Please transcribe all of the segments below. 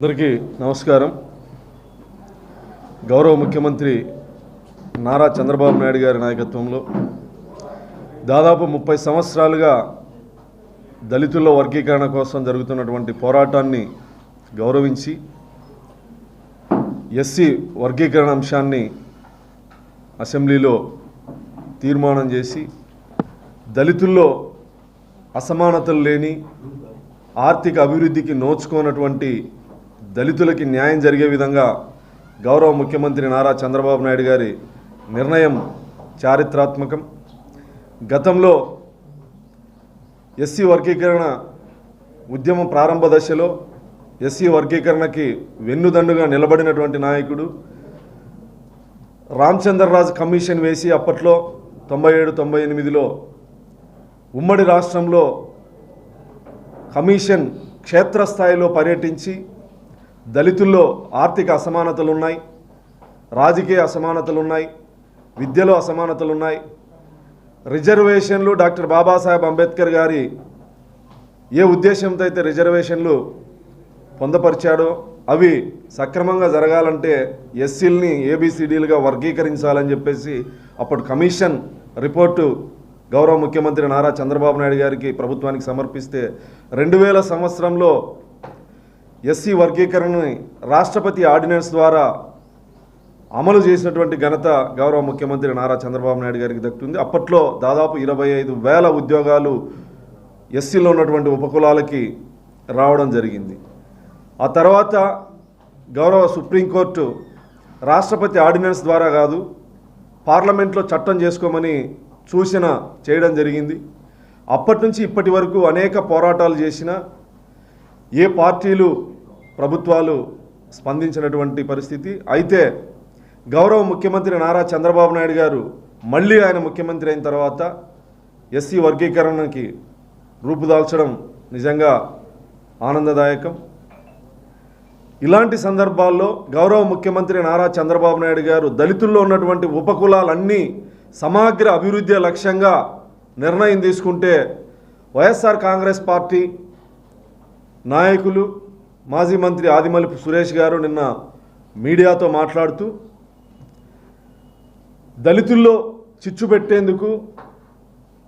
అందరికీ నమస్కారం. గౌరవ ముఖ్యమంత్రి నారా చంద్రబాబు నాయుడు గారి నాయకత్వంలో దాదాపు ముప్పై సంవత్సరాలుగా దళితుల వర్గీకరణ కోసం జరుగుతున్నటువంటి పోరాటాన్ని గౌరవించి ఎస్సీ వర్గీకరణ అంశాన్ని అసెంబ్లీలో తీర్మానం చేసి దళితుల్లో అసమానతలు లేని ఆర్థిక అభివృద్ధికి నోచుకోనటువంటి దళితులకి న్యాయం జరిగే విధంగా గౌరవ ముఖ్యమంత్రి నారా చంద్రబాబు నాయుడు గారి నిర్ణయం చారిత్రాత్మకం. గతంలో ఎస్సీ వర్గీకరణ ఉద్యమం ప్రారంభ దశలో ఎస్సీ వర్గీకరణకి వెన్నుదండుగా నిలబడినటువంటి నాయకుడు రామచంద్రరాజు కమిషన్ వేసి అప్పట్లో తొంభై ఏడు తొంభై ఎనిమిదిలో ఉమ్మడి రాష్ట్రంలో కమిషన్ క్షేత్రస్థాయిలో పర్యటించి దళితుల్లో ఆర్థిక అసమానతలు ఉన్నాయి రాజకీయ అసమానతలు ఉన్నాయి విద్యలో అసమానతలు ఉన్నాయి రిజర్వేషన్లు డాక్టర్ బాబాసాహెబ్ అంబేద్కర్ గారి ఏ ఉద్దేశంతో అయితే రిజర్వేషన్లు పొందపరిచాడో అవి సక్రమంగా జరగాలంటే ఎస్సీల్ని ఏబిసిడీలుగా వర్గీకరించాలని చెప్పేసి అప్పుడు కమిషన్ రిపోర్టు గౌరవ ముఖ్యమంత్రి నారా చంద్రబాబు నాయుడు గారికి ప్రభుత్వానికి సమర్పిస్తే రెండు వేల సంవత్సరంలో ఎస్సీ వర్గీకరణని రాష్ట్రపతి ఆర్డినెన్స్ ద్వారా అమలు చేసినటువంటి ఘనత గౌరవ ముఖ్యమంత్రి నారా చంద్రబాబు నాయుడు గారికి దక్కుతుంది. అప్పట్లో దాదాపు ఇరవై ఐదు వేల ఉద్యోగాలు ఎస్సీలో ఉన్నటువంటి ఉపకులాలకి రావడం జరిగింది. ఆ తర్వాత గౌరవ సుప్రీంకోర్టు రాష్ట్రపతి ఆర్డినెన్స్ ద్వారా కాదు పార్లమెంట్లో చట్టం చేసుకోమని సూచన చేయడం జరిగింది. అప్పటి నుంచి ఇప్పటి వరకు అనేక పోరాటాలు చేసిన ఏ పార్టీలు ప్రభుత్వాలు స్పందించినటువంటి పరిస్థితి. అయితే గౌరవ ముఖ్యమంత్రి నారా చంద్రబాబు నాయుడు గారు మళ్ళీ ఆయన ముఖ్యమంత్రి అయిన తర్వాత ఎస్సీ వర్గీకరణకి రూపుదాల్చడం నిజంగా ఆనందదాయకం. ఇలాంటి సందర్భాల్లో గౌరవ ముఖ్యమంత్రి నారా చంద్రబాబు నాయుడు గారు దళితుల్లో ఉన్నటువంటి ఉపకులాలన్నీ సమగ్ర అభివృద్ధి లక్ష్యంగా నిర్ణయం తీసుకుంటే వైఎస్ఆర్ కాంగ్రెస్ పార్టీ నాయకులు మాజీ మంత్రి ఆదిమల్లి సురేష్ గారు నిన్న మీడియాతో మాట్లాడుతూ దళితుల్లో చిచ్చు పెట్టేందుకు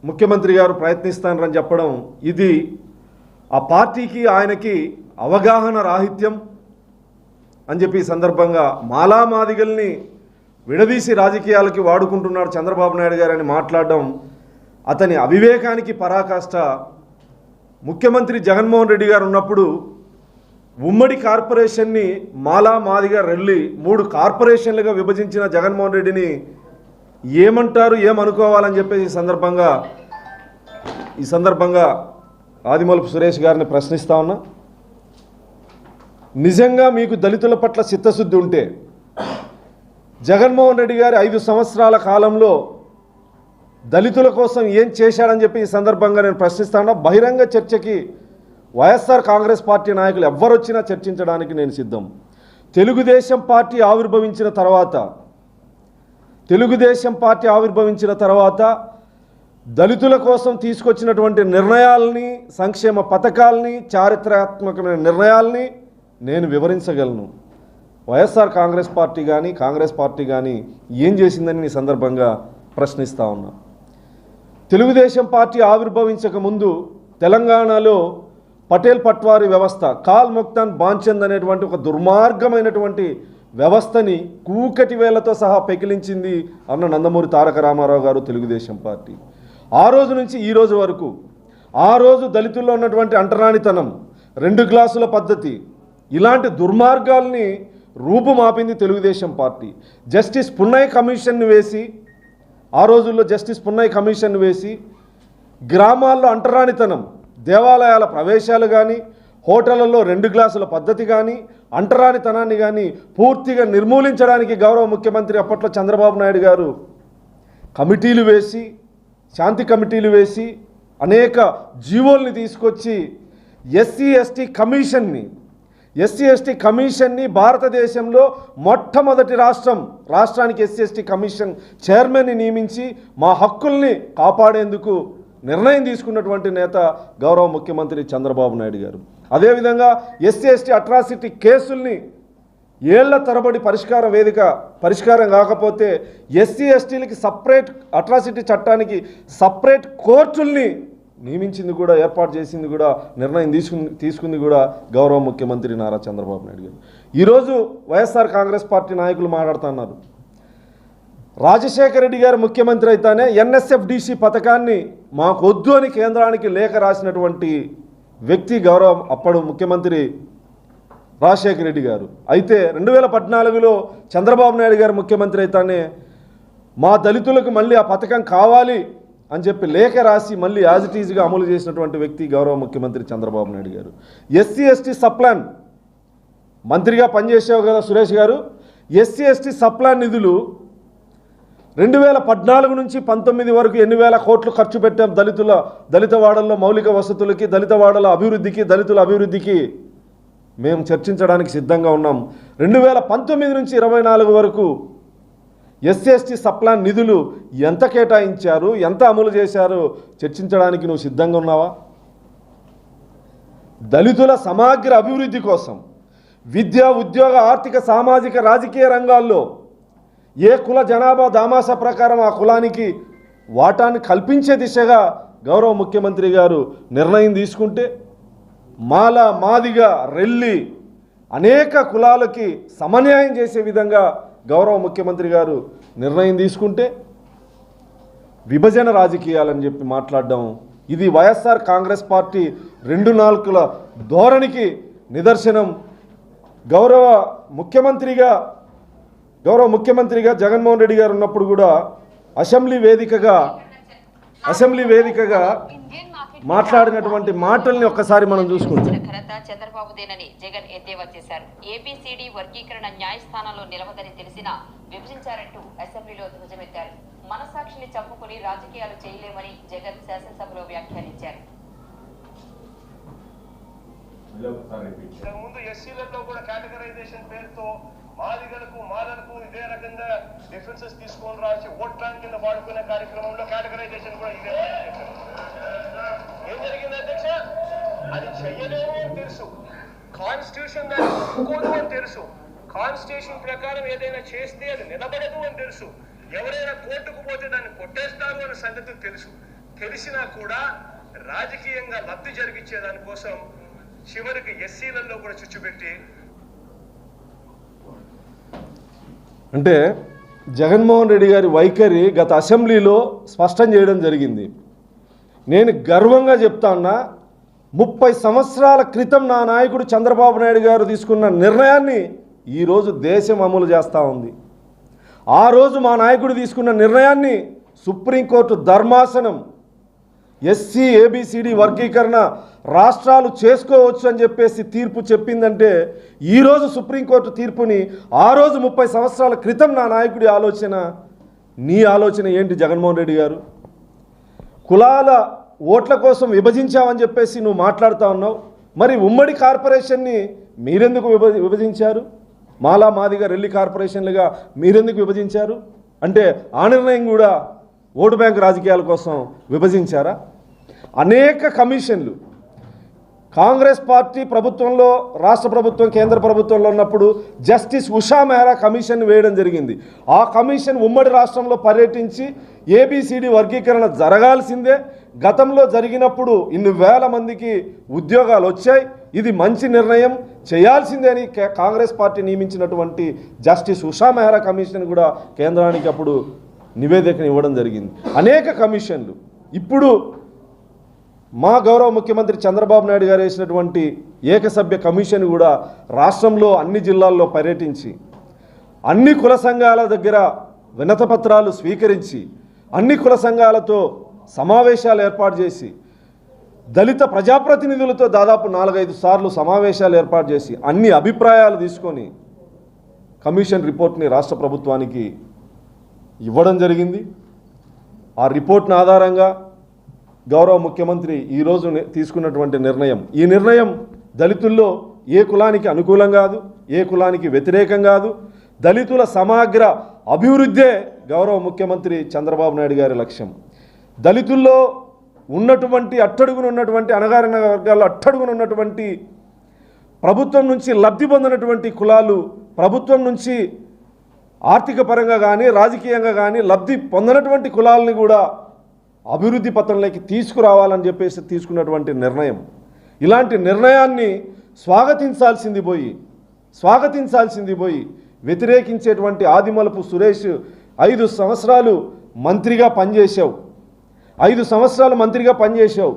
ముఖ్యమంత్రి గారు ప్రయత్నిస్తానని చెప్పడం ఇది ఆ పార్టీకి ఆయనకి అవగాహన రాహిత్యం అని చెప్పి సందర్భంగా మాలామాదిగల్ని విడదీసి రాజకీయాలకి వాడుకుంటున్నాడు చంద్రబాబు నాయుడు గారు అని మాట్లాడడం అతని అవివేకానికి పరాకాష్ట ముఖ్యమంత్రి జగన్మోహన్ రెడ్డి గారు ఉన్నప్పుడు ఉమ్మడి కార్పొరేషన్ని మాలా మాదిగా రెల్లి మూడు కార్పొరేషన్లుగా విభజించిన జగన్మోహన్ రెడ్డిని ఏమంటారు ఏమనుకోవాలని చెప్పేసి ఈ సందర్భంగా ఈ సందర్భంగా ఆదిమలుపు సురేష్ గారిని ప్రశ్నిస్తా ఉన్నా. నిజంగా మీకు దళితుల పట్ల చిత్తశుద్ధి ఉంటే జగన్మోహన్ రెడ్డి గారి ఐదు సంవత్సరాల కాలంలో దళితుల కోసం ఏం చేశాడని చెప్పి ఈ సందర్భంగా నేను ప్రశ్నిస్తాను బహిరంగ చర్చకి వైఎస్ఆర్ కాంగ్రెస్ పార్టీ నాయకులు ఎవ్వరొచ్చినా చర్చించడానికి నేను సిద్ధం. తెలుగుదేశం పార్టీ ఆవిర్భవించిన తర్వాత తెలుగుదేశం పార్టీ ఆవిర్భవించిన తర్వాత దళితుల కోసం తీసుకొచ్చినటువంటి నిర్ణయాల్ని సంక్షేమ పథకాల్ని చారిత్రాత్మకమైన నిర్ణయాల్ని నేను వివరించగలను. వైఎస్ఆర్ కాంగ్రెస్ పార్టీ కానీ కాంగ్రెస్ పార్టీ కానీ ఏం చేసిందని ఈ సందర్భంగా ప్రశ్నిస్తా ఉన్నా. తెలుగుదేశం పార్టీ ఆవిర్భవించక ముందు తెలంగాణలో పటేల్ పట్వారి వ్యవస్థ కాల్ ముక్తాన్ బాంచంద్ అనేటువంటి ఒక దుర్మార్గమైనటువంటి వ్యవస్థని కూకటి వేలతో సహా పెకిలించింది అన్న నందమూరి తారక రామారావు గారు తెలుగుదేశం పార్టీ. ఆ రోజు నుంచి ఈ రోజు వరకు ఆ రోజు దళితుల్లో ఉన్నటువంటి అంటరానితనం రెండు గ్లాసుల పద్ధతి ఇలాంటి దుర్మార్గాల్ని రూపుమాపింది Telugu Desam party. Justice Punnaiah commission వేసి ఆ రోజుల్లో జస్టిస్ పున్నయ్య కమిషన్ వేసి గ్రామాల్లో అంటరానితనం దేవాలయాల ప్రవేశాలు కానీ హోటళ్ళలో రెండు గ్లాసుల పద్ధతి కానీ అంటరానితనాన్ని కానీ పూర్తిగా నిర్మూలించడానికి గౌరవ ముఖ్యమంత్రి అప్పట్లో చంద్రబాబు నాయుడు గారు కమిటీలు వేసి శాంతి కమిటీలు వేసి అనేక జీవోల్ని తీసుకొచ్చి ఎస్సీ ఎస్టీ కమిషన్ని ఎస్సీ ఎస్టీ కమిషన్ని భారతదేశంలో మొట్టమొదటి రాష్ట్రం రాష్ట్రానికి ఎస్సీ ఎస్టీ కమిషన్ చైర్మన్ని నియమించి మా హక్కుల్ని కాపాడేందుకు నిర్ణయం తీసుకున్నటువంటి నేత గౌరవ ముఖ్యమంత్రి చంద్రబాబు నాయుడు గారు. అదేవిధంగా ఎస్సీ ఎస్టీ అట్రాసిటీ కేసుల్ని ఏళ్ళ తరబడి పరిష్కార వేదిక పరిష్కారం కాకపోతే ఎస్సీ ఎస్టీలకి సపరేట్ అట్రాసిటీ చట్టానికి సపరేట్ కోర్టుల్ని నియమించింది కూడా ఏర్పాటు చేసింది కూడా నిర్ణయం తీసుకుని తీసుకుంది కూడా గౌరవ ముఖ్యమంత్రి నారా చంద్రబాబు నాయుడు గారు. ఈరోజు వైఎస్ఆర్ కాంగ్రెస్ పార్టీ నాయకులు మాట్లాడుతున్నారు రాజశేఖర రెడ్డి గారు ముఖ్యమంత్రి అయితేనే ఎన్ఎస్ఎఫ్డిసి పథకాన్ని మాకొద్దు అని కేంద్రానికి లేఖ రాసినటువంటి వ్యక్తి గౌరవం అప్పుడు ముఖ్యమంత్రి రాజశేఖర రెడ్డి గారు. అయితే రెండు వేల పద్నాలుగులో చంద్రబాబు నాయుడు గారు ముఖ్యమంత్రి అయితేనే మా దళితులకు మళ్ళీ ఆ పథకం కావాలి అని చెప్పి లేఖ రాసి మళ్ళీ యాజ్ ఇట్ ఈజ్గా అమలు చేసినటువంటి వ్యక్తి గౌరవ ముఖ్యమంత్రి చంద్రబాబు నాయుడు గారు. ఎస్సీ ఎస్టీ సప్లాన్ మంత్రిగా పనిచేసావు కదా సురేష్ గారు. ఎస్సీ ఎస్టీ సప్లాన్ నిధులు రెండు వేల పద్నాలుగు నుంచి పంతొమ్మిది వరకు ఎన్ని వేల కోట్లు ఖర్చు పెట్టాం దళితుల దళిత వాడల్లో మౌలిక వసతులకి దళిత వాడల అభివృద్ధికి దళితుల అభివృద్ధికి? మేము చర్చించడానికి సిద్ధంగా ఉన్నాం. రెండు వేల పంతొమ్మిది నుంచి ఇరవై నాలుగు వరకు ఎస్సీఎస్టీ సప్లాన్ నిధులు ఎంత కేటాయించారు ఎంత అమలు చేశారు చర్చించడానికి నువ్వు సిద్ధంగా ఉన్నావా? దళితుల సమగ్ర అభివృద్ధి కోసం విద్య ఉద్యోగ ఆర్థిక సామాజిక రాజకీయ రంగాల్లో ఏ కుల జనాభా దామాస ప్రకారం ఆ కులానికి వాటాన్ని కల్పించే దిశగా గౌరవ ముఖ్యమంత్రి గారు నిర్ణయం తీసుకుంటే మాల మాదిగా రెల్లి అనేక కులాలకి సమన్యాయం చేసే విధంగా గౌరవ ముఖ్యమంత్రి గారు నిర్ణయం తీసుకుంటే విభజన రాజకీయాలని చెప్పి మాట్లాడడం ఇది వైఎస్ఆర్ కాంగ్రెస్ పార్టీ రెండు నాలుగుల ధోరణికి నిదర్శనం. గౌరవ ముఖ్యమంత్రిగా గౌరవ ముఖ్యమంత్రిగా జగన్మోహన్ రెడ్డి గారు ఉన్నప్పుడు కూడా అసెంబ్లీ వేదికగా అసెంబ్లీ వేదికగా మాట్లాడినటువంటి మాటల్ని ఒక్కసారి మనం చూసుకుంటాం ఘనత చంద్రబాబుదేనని జగన్ ఎద్దేవా చేశారు. ఏపీసీడీ వర్గీకరణ న్యాయస్థానంలో నిలవదని తెలిసినా విభజించారంటూ అసెంబ్లీలో ధ్వజమెత్తారు. మనసాక్షిని చంపుకుని రాజకీయాలు చేయలేమని జగన్ శాసనసభలో వ్యాఖ్యానించారు. ఇంతకు ముందు ఎస్సీలలో కూడా కేటగరైజేషన్ పేరుతో మాదిగలకు మాలలకు ఇదే రకంగా డిఫరెన్సెస్ తీసుకొని రాసి ఓట్ బ్యాంక్ కింద వాడుకునే కార్యక్రమంలో కేటగరైజేషన్ కూడా ఇదే ఏం జరిగింది అధ్యక్ష? అది చెయ్యలేము అని తెలుసు. కాన్స్టిట్యూషన్ దాన్ని ఒప్పుకోదు అని తెలుసు. కాన్స్టిట్యూషన్ ప్రకారం ఏదైనా చేస్తే అది నిలబడదు అని తెలుసు. ఎవరైనా కోర్టుకు పోతే దాన్ని కొట్టేస్తారు అనే సంగతి తెలుసు. తెలిసినా కూడా రాజకీయంగా లబ్ధి జరిగించే దానికోసం చివరికి ఎస్సీలలో కూడా చుచ్చుపెట్టి అంటే జగన్మోహన్ రెడ్డి గారి వైఖరి గత అసెంబ్లీలో స్పష్టం చేయడం జరిగింది. నేను గర్వంగా చెప్తా ఉన్నా ముప్పై సంవత్సరాల క్రితం నా నాయకుడు చంద్రబాబు నాయుడు గారు తీసుకున్న నిర్ణయాన్ని ఈరోజు దేశం అమలు చేస్తూ ఉంది. ఆ రోజు మా నాయకుడు తీసుకున్న నిర్ణయాన్ని సుప్రీంకోర్టు ధర్మాసనం ఎస్సీ ఏబిసిడి వర్గీకరణ రాష్ట్రాలు చేసుకోవచ్చు అని చెప్పేసి తీర్పు చెప్పిందంటే ఈరోజు సుప్రీంకోర్టు తీర్పుని ఆ రోజు ముప్పై సంవత్సరాల క్రితం నా నాయకుడి ఆలోచన నీ ఆలోచన ఏంటి జగన్మోహన్ రెడ్డి గారు? కులాల ఓట్ల కోసం విభజించామని చెప్పేసి నువ్వు మాట్లాడుతూ ఉన్నావు. మరి ఉమ్మడి కార్పొరేషన్ని మీరెందుకు విభ విభజించారు? మాలా మాదిగా రెల్లి కార్పొరేషన్లుగా మీరెందుకు విభజించారు? అంటే ఆ నిర్ణయం కూడా ఓటు బ్యాంక్ రాజకీయాల కోసం విభజించారా? అనేక కమిషన్లు. కాంగ్రెస్ పార్టీ ప్రభుత్వంలో రాష్ట్ర ప్రభుత్వం కేంద్ర ప్రభుత్వంలో ఉన్నప్పుడు జస్టిస్ ఉషా మెహ్రా కమిషన్ వేయడం జరిగింది. ఆ కమిషన్ ఉమ్మడి రాష్ట్రంలో పర్యటించి ఏబిసిడి వర్గీకరణ జరగాల్సిందే. గతంలో జరిగినప్పుడు ఇన్ని వేల మందికి ఉద్యోగాలు వచ్చాయి. ఇది మంచి నిర్ణయం. చేయాల్సిందే అని కే- కాంగ్రెస్ పార్టీ నియమించినటువంటి జస్టిస్ ఉషా మెహ్రా కమిషన్ కూడా కేంద్రానికి అప్పుడు నివేదికను ఇవ్వడం జరిగింది. అనేక కమిషన్లు. ఇప్పుడు మా గౌరవ ముఖ్యమంత్రి చంద్రబాబు నాయుడు గారు వేసినటువంటి ఏకసభ్య కమిషన్ కూడా రాష్ట్రంలో అన్ని జిల్లాల్లో పర్యటించి అన్ని కుల సంఘాల దగ్గర వినతపత్రాలు స్వీకరించి అన్ని కుల సంఘాలతో సమావేశాలు ఏర్పాటు చేసి దళిత ప్రజాప్రతినిధులతో దాదాపు నాలుగైదు సార్లు సమావేశాలు ఏర్పాటు చేసి అన్ని అభిప్రాయాలు తీసుకొని కమిషన్ రిపోర్ట్ని రాష్ట్ర ప్రభుత్వానికి ఇవ్వడం జరిగింది. ఆ రిపోర్ట్ను ఆధారంగా గౌరవ ముఖ్యమంత్రి ఈరోజు తీసుకున్నటువంటి నిర్ణయం. ఈ నిర్ణయం దళితుల్లో ఏ కులానికి అనుకూలం కాదు ఏ కులానికి వ్యతిరేకం కాదు. దళితుల సమగ్ర అభివృద్ధే గౌరవ ముఖ్యమంత్రి చంద్రబాబు నాయుడు గారి లక్ష్యం. దళితుల్లో ఉన్నటువంటి అట్టడుగున ఉన్నటువంటి అణగారిన వర్గాల్లో అట్టడుగున ఉన్నటువంటి ప్రభుత్వం నుంచి లబ్ధి పొందినటువంటి కులాలు ప్రభుత్వం నుంచి ఆర్థిక పరంగా కానీ రాజకీయంగా కానీ లబ్ధి పొందినటువంటి కులాలని కూడా అభివృద్ధి పథంలోకి తీసుకురావాలని చెప్పేసి తీసుకున్నటువంటి నిర్ణయం. ఇలాంటి నిర్ణయాన్ని స్వాగతించాల్సింది పోయి స్వాగతించాల్సింది పోయి వ్యతిరేకించేటువంటి ఆదిమలపు సురేష్ ఐదు సంవత్సరాలు మంత్రిగా పనిచేశావు. ఐదు సంవత్సరాలు మంత్రిగా పనిచేశావు.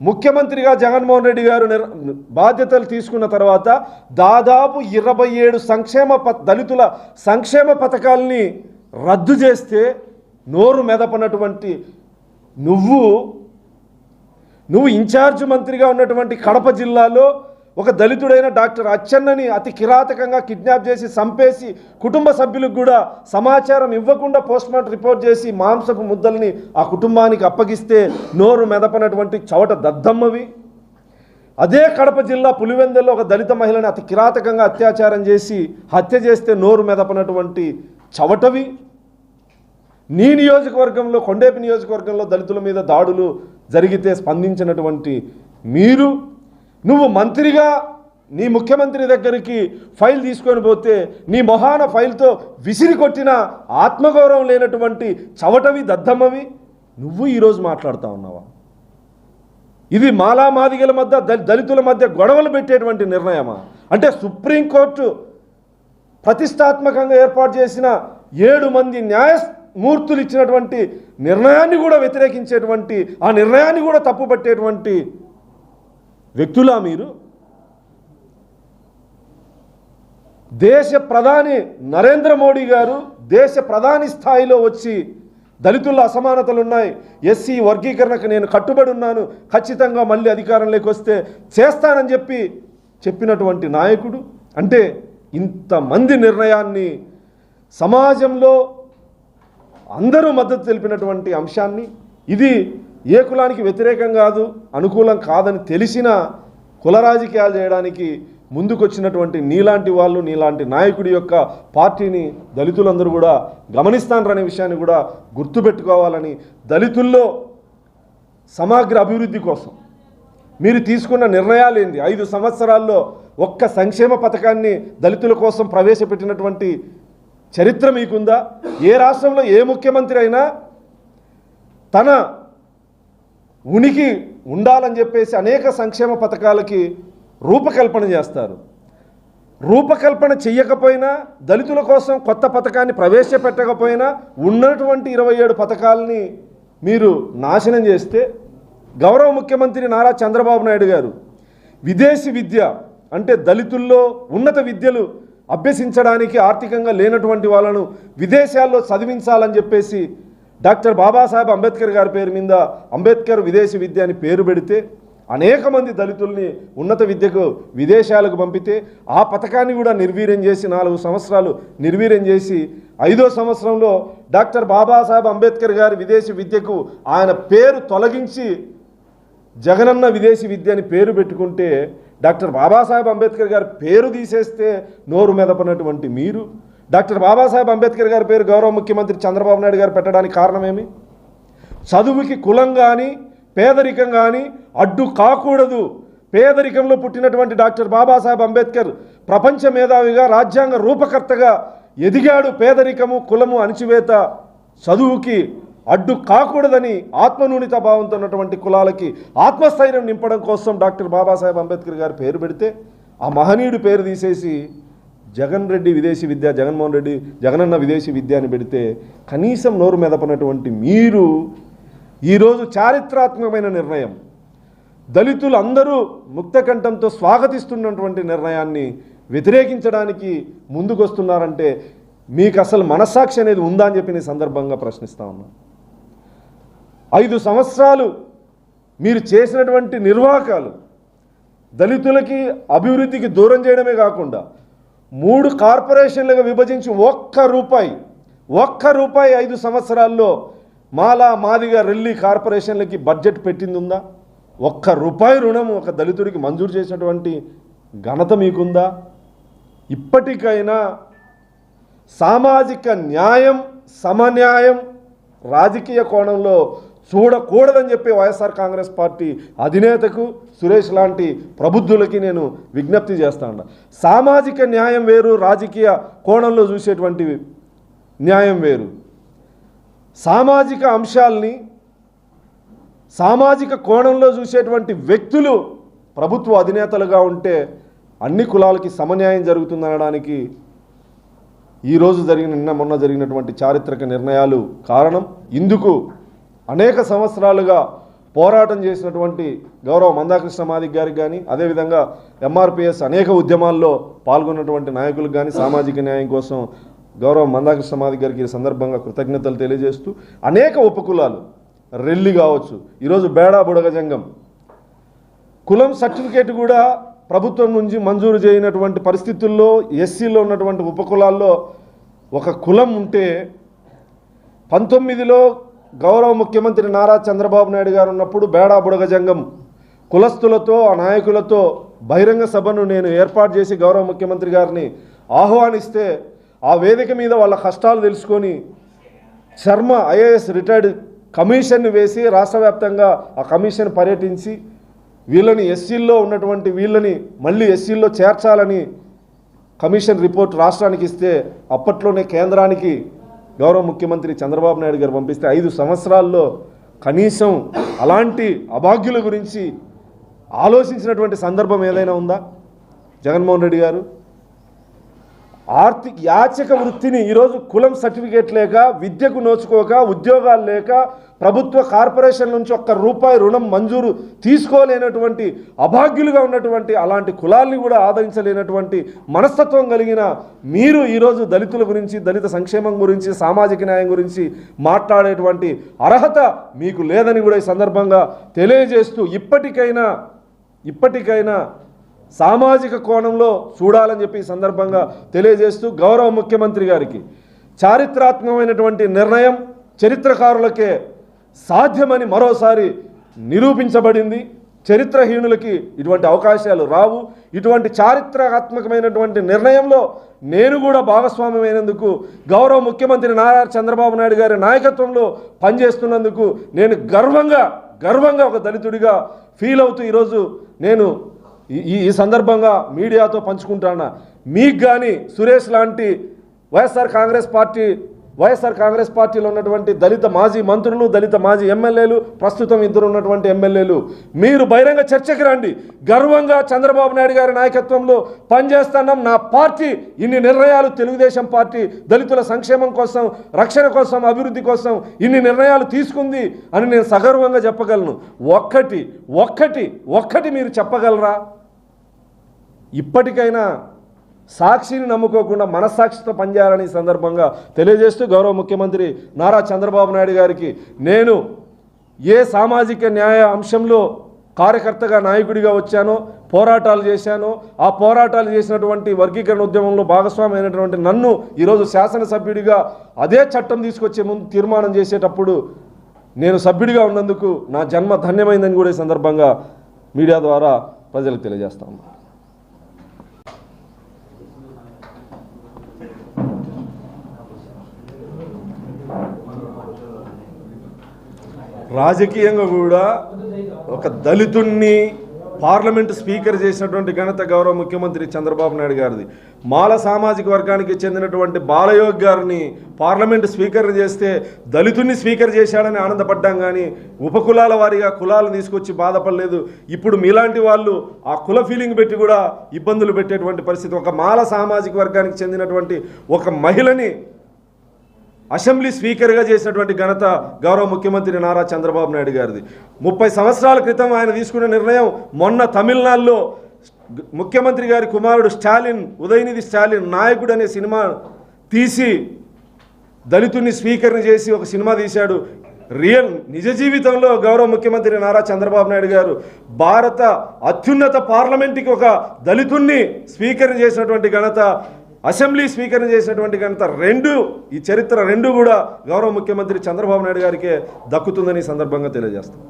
ముఖ్యమంత్రిగా జగన్మోహన్ రెడ్డి గారు బాధ్యతలు తీసుకున్న తర్వాత దాదాపు ఇరవై ఏడు సంక్షేమ ప దళితుల సంక్షేమ పథకాల్ని రద్దు చేస్తే నోరు మెదపనటువంటి నువ్వు నువ్వు ఇన్ఛార్జ్ మంత్రిగా ఉన్నటువంటి కడప జిల్లాలో ఒక దళితుడైన డాక్టర్ అచ్చెన్నని అతి కిరాతకంగా కిడ్నాప్ చేసి సంపేసి కుటుంబ సభ్యులకు కూడా సమాచారం ఇవ్వకుండా పోస్ట్మార్టం రిపోర్ట్ చేసి మాంసపు ముద్దల్ని ఆ కుటుంబానికి అప్పగిస్తే నోరు మెదపనటువంటి చవట దద్దమ్మవి. అదే కడప జిల్లా పులివెందల్లో ఒక దళిత మహిళని అతి కిరాతకంగా అత్యాచారం చేసి హత్య చేస్తే నోరు మెదపనటువంటి చవటవి. నీ నియోజకవర్గంలో కొండేపి నియోజకవర్గంలో దళితుల మీద దాడులు జరిగితే స్పందించినటువంటి మీరు నువ్వు మంత్రిగా నీ ముఖ్యమంత్రి దగ్గరికి ఫైల్ తీసుకొని పోతే నీ మొహాన ఫైల్తో విసిరి కొట్టిన ఆత్మగౌరవం లేనటువంటి చవటవి దద్దమ్మవి నువ్వు ఈరోజు మాట్లాడుతూ ఉన్నావా? ఇది మాలా మాదిగల మధ్య దళితుల మధ్య గొడవలు పెట్టేటువంటి నిర్ణయమా? అంటే సుప్రీంకోర్టు ప్రతిష్టాత్మకంగా ఏర్పాటు చేసిన ఏడు మంది న్యాయమూర్తులు ఇచ్చినటువంటి నిర్ణయాన్ని కూడా వ్యతిరేకించేటువంటి ఆ నిర్ణయాన్ని కూడా తప్పుపట్టేటువంటి వ్యక్తులా మీరు? దేశ ప్రధాని నరేంద్ర మోడీ గారు దేశ ప్రధాని స్థాయిలో వచ్చి దళితుల అసమానతలు ఉన్నాయి ఎస్సీ వర్గీకరణకు నేను కట్టుబడి ఉన్నాను. ఖచ్చితంగా మళ్ళీ అధికారంలోకి వస్తే చేస్తానని చెప్పి చెప్పినటువంటి నాయకుడు. అంటే ఇంతమంది నిర్ణయాన్ని సమాజంలో అందరూ మద్దతు తెలిపినటువంటి అంశాన్ని. ఇది ఏ కులానికి వ్యతిరేకం కాదు అనుకూలం కాదని తెలిసిన కుల రాజకీయాలు చేయడానికి ముందుకొచ్చినటువంటి నీలాంటి వాళ్ళు నీలాంటి నాయకుడి యొక్క పార్టీని దళితులందరూ కూడా గమనిస్తానరనే విషయాన్ని కూడా గుర్తుపెట్టుకోవాలని దళితుల్లో సమగ్ర అభివృద్ధి కోసం మీరు తీసుకున్న నిర్ణయాలు ఏంది? ఐదు సంవత్సరాల్లో ఒక్క సంక్షేమ పథకాన్ని దళితుల కోసం ప్రవేశపెట్టినటువంటి చరిత్ర మీకుందా? ఏ రాష్ట్రంలో ఏ ముఖ్యమంత్రి అయినా తన ఉనికి ఉండాలని చెప్పేసి అనేక సంక్షేమ పథకాలకి రూపకల్పన చేస్తారు. రూపకల్పన చెయ్యకపోయినా దళితుల కోసం కొత్త పథకాన్ని ప్రవేశపెట్టకపోయినా ఉన్నటువంటి ఇరవై ఏడు పథకాలని మీరు నాశనం చేస్తే గౌరవ ముఖ్యమంత్రి నారా చంద్రబాబు నాయుడు గారు విదేశీ విద్య అంటే దళితుల్లో ఉన్నత విద్యలు అభ్యసించడానికి ఆర్థికంగా లేనటువంటి వాళ్ళను విదేశాల్లో చదివించాలని చెప్పేసి డాక్టర్ బాబాసాహెబ్ అంబేద్కర్ గారి పేరు మీద అంబేద్కర్ విదేశీ విద్య అని పేరు పెడితే అనేక మంది దళితుల్ని ఉన్నత విద్యకు విదేశాలకు పంపితే ఆ పథకాన్ని కూడా నిర్వీర్యం చేసి నాలుగు సంవత్సరాలు నిర్వీర్యం చేసి ఐదో సంవత్సరంలో డాక్టర్ బాబాసాహెబ్ అంబేద్కర్ గారి విదేశీ విద్యకు ఆయన పేరు తొలగించి జగనన్న విదేశీ విద్య అని పేరు పెట్టుకుంటే డాక్టర్ బాబాసాహెబ్ అంబేద్కర్ గారి పేరు తీసేస్తే నోరు మెదపనటువంటి మీరు డాక్టర్ బాబాసాహెబ్ అంబేద్కర్ గారి పేరు గౌరవ ముఖ్యమంత్రి చంద్రబాబు నాయుడు గారు పెట్టడానికి కారణమేమి చదువుకి కులం కానీ పేదరికం కానీ అడ్డు కాకూడదు. పేదరికంలో పుట్టినటువంటి డాక్టర్ బాబాసాహెబ్ అంబేద్కర్ ప్రపంచ మేధావిగా రాజ్యాంగ రూపకర్తగా ఎదిగాడు పేదరికము కులము అణిచివేత. చదువుకి అడ్డు కాకూడదని ఆత్మనూనిత భావంతో ఉన్నటువంటి కులాలకి ఆత్మస్థైర్యం నింపడం కోసం డాక్టర్ బాబాసాహెబ్ అంబేద్కర్ గారు పేరు పెడితే ఆ మహనీయుడి పేరు తీసేసి జగన్ రెడ్డి విదేశీ విద్య జగన్మోహన్ రెడ్డి జగనన్న విదేశీ విద్య అని పెడితే కనీసం నోరు మెదపనటువంటి మీరు ఈరోజు చారిత్రాత్మకమైన నిర్ణయం. దళితులు అందరూ ముక్తకంఠంతో స్వాగతిస్తున్నటువంటి నిర్ణయాన్ని వ్యతిరేకించడానికి ముందుకొస్తున్నారంటే మీకు అసలు మనస్సాక్షి అనేది ఉందా అని చెప్పి నేను సందర్భంగా ప్రశ్నిస్తా ఉన్నా. ఐదు సంవత్సరాలు మీరు చేసినటువంటి నిర్వాహకాలు దళితులకి అభివృద్ధికి దూరం చేయడమే కాకుండా మూడు కార్పొరేషన్లుగా విభజించి ఒక్క రూపాయి ఒక్క రూపాయి ఐదు సంవత్సరాల్లో మాలా మాదిగా రెల్లి కార్పొరేషన్లకి బడ్జెట్ పెట్టింది ఉందా ఒక్క రూపాయి రుణం ఒక దళితుడికి మంజూరు చేసినటువంటి ఘనత మీకుందా? ఇప్పటికైనా సామాజిక న్యాయం సమన్యాయం రాజకీయ కోణంలో చూడకూడదని చెప్పి వైఎస్ఆర్ కాంగ్రెస్ పార్టీ అధినేతకు సురేష్ లాంటి ప్రబుద్ధులకి నేను విజ్ఞప్తి చేస్తాను సామాజిక న్యాయం వేరు రాజకీయ కోణంలో చూసేటువంటి న్యాయం వేరు. సామాజిక అంశాల్ని సామాజిక కోణంలో చూసేటువంటి వ్యక్తులు ప్రభుత్వ అధినేతలుగా ఉంటే అన్ని కులాలకి సమన్యాయం జరుగుతుందనడానికి ఈరోజు జరిగిన నిన్న మొన్న జరిగినటువంటి చారిత్రక నిర్ణయాలు కారణం. ఇందుకు అనేక సంవత్సరాలుగా పోరాటం చేసినటువంటి గౌరవ మందాకృష్ణ మాదిక్ గారికి కానీ అదేవిధంగా ఎంఆర్పిఎస్ అనేక ఉద్యమాల్లో పాల్గొన్నటువంటి నాయకులకు కానీ సామాజిక న్యాయం కోసం గౌరవ మందాకృష్ణ మాదిక్ గారికి ఈ సందర్భంగా కృతజ్ఞతలు తెలియజేస్తూ అనేక ఉపకులాలు రెల్లి కావచ్చు ఈరోజు బేడా బుడగ జంగం. కులం సర్టిఫికేట్ కూడా ప్రభుత్వం నుంచి మంజూరు చేయనటువంటి పరిస్థితుల్లో ఎస్సీలో ఉన్నటువంటి ఉపకులాల్లో ఒక కులం ఉంటే పంతొమ్మిదిలో గౌరవ ముఖ్యమంత్రి నారా చంద్రబాబు నాయుడు గారు ఉన్నప్పుడు బేడా బుడగ జంగం. కులస్తులతో ఆ నాయకులతో బహిరంగ సభను నేను ఏర్పాటు చేసి గౌరవ ముఖ్యమంత్రి గారిని ఆహ్వానిస్తే ఆ వేదిక మీద వాళ్ళ కష్టాలు తెలుసుకొని శర్మ ఐఏఎస్ రిటైర్డ్ కమిషన్ వేసి రాష్ట్ర వ్యాప్తంగా ఆ కమిషన్ పర్యటించి వీళ్ళని ఎస్సీల్లో ఉన్నటువంటి వీళ్ళని మళ్ళీ ఎస్సీల్లో చేర్చాలని కమిషన్ రిపోర్ట్ రాష్ట్రానికి ఇస్తే అప్పట్లోనే కేంద్రానికి గౌరవ ముఖ్యమంత్రి చంద్రబాబు నాయుడు గారు పంపిస్తే ఐదు సంవత్సరాల్లో కనీసం అలాంటి అభాగ్యుల గురించి ఆలోచించినటువంటి సందర్భం ఏదైనా ఉందా? జగన్మోహన్ రెడ్డి గారు? ఆర్థిక యాచక వృత్తిని ఈరోజు కులం సర్టిఫికేట్ లేక విద్యకు నోచుకోక ఉద్యోగాలు లేక ప్రభుత్వ కార్పొరేషన్ నుంచి ఒక్క రూపాయి రుణం మంజూరు తీసుకోలేనటువంటి అభాగ్యులుగా ఉన్నటువంటి అలాంటి కులాల్ని కూడా ఆదరించలేనటువంటి మనస్తత్వం కలిగిన మీరు ఈరోజు దళితుల గురించి దళిత సంక్షేమం గురించి సామాజిక న్యాయం గురించి మాట్లాడేటువంటి అర్హత మీకు లేదని కూడా ఈ సందర్భంగా తెలియజేస్తూ ఇప్పటికైనా ఇప్పటికైనా సామాజిక కోణంలో చూడాలని చెప్పి ఈ సందర్భంగా తెలియజేస్తూ గౌరవ ముఖ్యమంత్రి గారికి చారిత్రాత్మకమైనటువంటి నిర్ణయం చరిత్రకారులకే సాధ్యమని మరోసారి నిరూపించబడింది. చరిత్రహీనులకి ఇటువంటి అవకాశాలు రావు. ఇటువంటి చారిత్రాత్మకమైనటువంటి నిర్ణయంలో నేను కూడా భాగస్వామ్యమైనందుకు గౌరవ ముఖ్యమంత్రి నారా చంద్రబాబు నాయుడు గారి నాయకత్వంలో పనిచేస్తున్నందుకు నేను గర్వంగా గర్వంగా ఒక దళితుడిగా ఫీల్ అవుతూ ఈరోజు నేను ఈ- ఈ సందర్భంగా మీడియాతో పంచుకుంటాను? మీకు కానీ సురేష్ లాంటి YSR Congress party YSR Congress పార్టీలో ఉన్నటువంటి దళిత మాజీ మంత్రులు దళిత మాజీ ఎమ్మెల్యేలు ప్రస్తుతం ఇద్దరు ఉన్నటువంటి ఎమ్మెల్యేలు. మీరు బహిరంగ చర్చకి రండి. గర్వంగా చంద్రబాబు నాయుడు గారి నాయకత్వంలో పనిచేస్తున్నాం నా పార్టీ. ఇన్ని నిర్ణయాలు తెలుగుదేశం పార్టీ దళితుల సంక్షేమం కోసం రక్షణ కోసం అభివృద్ధి కోసం ఇన్ని నిర్ణయాలు తీసుకుంది అని నేను సగర్వంగా చెప్పగలను. ఒక్కటి ఒక్కటి ఒక్కటి మీరు చెప్పగలరా? ఇప్పటికైనా సాక్షిని నమ్ముకోకుండా మనస్సాక్షితో పనిచేయాలని సందర్భంగా తెలియజేస్తూ గౌరవ ముఖ్యమంత్రి నారా చంద్రబాబు నాయుడు గారికి నేను ఏ సామాజిక న్యాయ అంశంలో కార్యకర్తగా నాయకుడిగా వచ్చానో పోరాటాలు చేశాను ఆ పోరాటాలు చేసినటువంటి వర్గీకరణ ఉద్యమంలో భాగస్వామి అయినటువంటి నన్ను ఈరోజు శాసనసభ్యుడిగా అదే చట్టం తీసుకొచ్చే ముందు తీర్మానం చేసేటప్పుడు నేను సభ్యుడిగా ఉన్నందుకు నా జన్మ ధన్యమైందని కూడా ఈ సందర్భంగా మీడియా ద్వారా ప్రజలకు తెలియజేస్తా రాజకీయంగా కూడా ఒక దళితుణ్ణి పార్లమెంట్ స్పీకర్ చేసినటువంటి ఘనత గౌరవ ముఖ్యమంత్రి చంద్రబాబు నాయుడు గారిది. మాల సామాజిక వర్గానికి చెందినటువంటి బాలయోగ్ గారిని పార్లమెంట్ స్పీకర్ చేస్తే దళితుణ్ణి స్పీకర్ చేశాడని ఆనందపడ్డాం కానీ ఉపకులాల వారిగా కులాలు తీసుకొచ్చి బాధపడలేదు. ఇప్పుడు మీలాంటి వాళ్ళు ఆ కుల ఫీలింగ్ పెట్టి కూడా ఇబ్బందులు పెట్టేటువంటి పరిస్థితి. ఒక మాల సామాజిక వర్గానికి చెందినటువంటి ఒక మహిళని అసెంబ్లీ స్పీకర్గా చేసినటువంటి ఘనత గౌరవ ముఖ్యమంత్రి నారా చంద్రబాబు నాయుడు గారిది. ముప్పై సంవత్సరాల క్రితం ఆయన తీసుకున్న నిర్ణయం మొన్న తమిళనాడులో ముఖ్యమంత్రి గారి కుమారుడు స్టాలిన్ ఉదయనిధి స్టాలిన్ నాయకుడు అనే సినిమా తీసి దళితుని స్పీకర్ని చేసి ఒక సినిమా తీశాడు. రియల్ నిజ జీవితంలో గౌరవ ముఖ్యమంత్రి నారా చంద్రబాబు నాయుడు గారు భారత అత్యున్నత పార్లమెంట్కి ఒక దళితుణ్ణి స్పీకర్ని చేసినటువంటి ఘనత అసెంబ్లీ స్పీకర్ని చేసినటువంటి ఘనత రెండు ఈ చరిత్ర రెండు కూడా గౌరవ ముఖ్యమంత్రి చంద్రబాబు నాయుడు గారికే దక్కుతుందని సందర్భంగా తెలియజేస్తాం.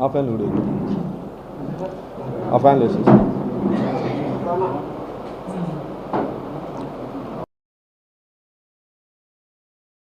ఆ ఫ్యాన్లు కూడా ఆ ఫ్యాన్లు వేసేసి